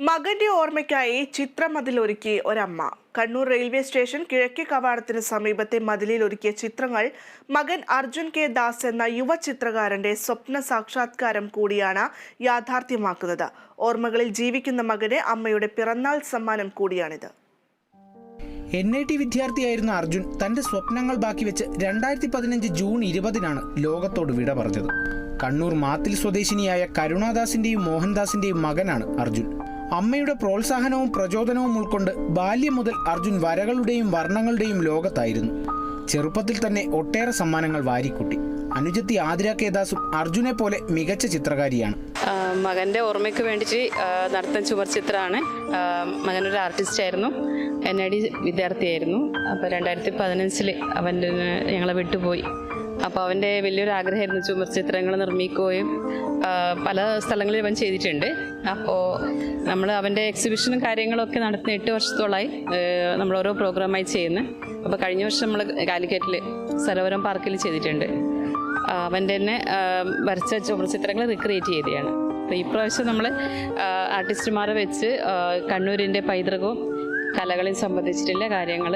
മകന്റെ ഓർമ്മയ്ക്കായി ചിത്രമതിൽ ഒരുക്കി ഒരമ്മ. കണ്ണൂർ റെയിൽവേ സ്റ്റേഷൻ കിഴക്കേ കവാടത്തിന് സമീപത്തെ മതിലിൽ ഒരുക്കിയ ചിത്രങ്ങൾ മകൻ അർജുൻ കെ ദാസ് എന്ന യുവ ചിത്രകാരന്റെ സ്വപ്ന സാക്ഷാത്കാരം കൂടിയാണ് യാഥാർത്ഥ്യമാക്കുന്നത്. ഓർമ്മകളിൽ ജീവിക്കുന്ന മകന് അമ്മയുടെ പിറന്നാൾ സമ്മാനം കൂടിയാണിത്. എൻ ഐ ടി വിദ്യാർത്ഥിയായിരുന്ന അർജുൻ തന്റെ സ്വപ്നങ്ങൾ ബാക്കി വെച്ച് രണ്ടായിരത്തി പതിനഞ്ച് ജൂൺ ഇരുപതിനാണ് ലോകത്തോട് വിട പറഞ്ഞത്. കണ്ണൂർ മാത്തിൽ സ്വദേശിനിയായ കരുണാദാസിന്റെയും മോഹൻദാസിന്റെയും മകനാണ് അർജുൻ. അമ്മയുടെ പ്രോത്സാഹനവും പ്രചോദനവും ഉൾക്കൊണ്ട് ബാല്യം മുതൽ അർജുൻ വരകളുടെയും വർണങ്ങളുടെയും ലോകത്തായിരുന്നു. ചെറുപ്പത്തിൽ തന്നെ ഒട്ടേറെ സമ്മാനങ്ങൾ വാരിക്കൂട്ടി. അനുജത്തി ആതിര കേദാസും അർജുനെ പോലെ മികച്ച ചിത്രകാരിയാണ്. മകന്റെ ഓർമ്മയ്ക്ക് വേണ്ടി നടത്തുന്ന ചുമർ ചിത്രമാണ്. മകനൊരു ആർട്ടിസ്റ്റ് ആയിരുന്നു. എൻ ഐ ഡി വിദ്യാർത്ഥിയായിരുന്നു. അപ്പോൾ രണ്ടായിരത്തി പതിനഞ്ചിൽ അവന്റെ ഞങ്ങളെ വിട്ടുപോയി. അപ്പോൾ അവന്റെ വലിയൊരു ആഗ്രഹമായിരുന്നു ചുമർ ചിത്രങ്ങൾ നിർമ്മിക്കുകയും പല സ്ഥലങ്ങളിൽ അവൻ ചെയ്തിട്ടുണ്ട്. അപ്പോൾ നമ്മൾ അവന്റെ എക്സിബിഷനും കാര്യങ്ങളൊക്കെ നടത്തുന്ന എട്ട് വർഷത്തോളമായി നമ്മൾ ഓരോ പ്രോഗ്രാമായി ചെയ്യുന്നു. അപ്പോൾ കഴിഞ്ഞ വർഷം നമ്മൾ കാലിക്കറ്റിൽ സരോവരം പാർക്കിൽ ചെയ്തിട്ടുണ്ട്. അവന്റെ തന്നെ വരച്ച ചുമർ ചിത്രങ്ങൾ റിക്രിയേറ്റ് ചെയ്തതാണ്. അപ്പോൾ ഈ പ്രാവശ്യം നമ്മൾ ആർട്ടിസ്റ്റുമാരെ വെച്ച് കണ്ണൂരിന്റെ പൈതൃകവും കലകളിൽ സംബന്ധിച്ചിട്ടുള്ള കാര്യങ്ങൾ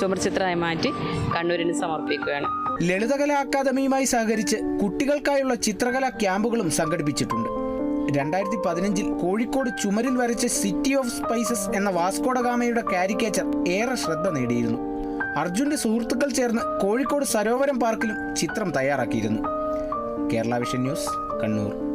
ചുമർചിത്രമായി മാറ്റി കണ്ണൂരിന് സമർപ്പിക്കുകയാണ്. ലളിതകലാ അക്കാദമിയുമായി സഹകരിച്ച് കുട്ടികൾക്കായുള്ള ചിത്രകലാ ക്യാമ്പുകളും സംഘടിപ്പിച്ചിട്ടുണ്ട്. രണ്ടായിരത്തി പതിനഞ്ചിൽ കോഴിക്കോട് ചുമരിൽ വരച്ച സിറ്റി ഓഫ് സ്പൈസസ് എന്ന വാസ്കോഡഗാമയുടെ കാരിക്കേച്ചർ ഏറെ ശ്രദ്ധ നേടിയിരുന്നു. അർജുന്റെ സുഹൃത്തുക്കൾ ചേർന്ന് കോഴിക്കോട് സരോവരം പാർക്കിലും ചിത്രം തയ്യാറാക്കിയിരുന്നു. Kerala vision news Kannur.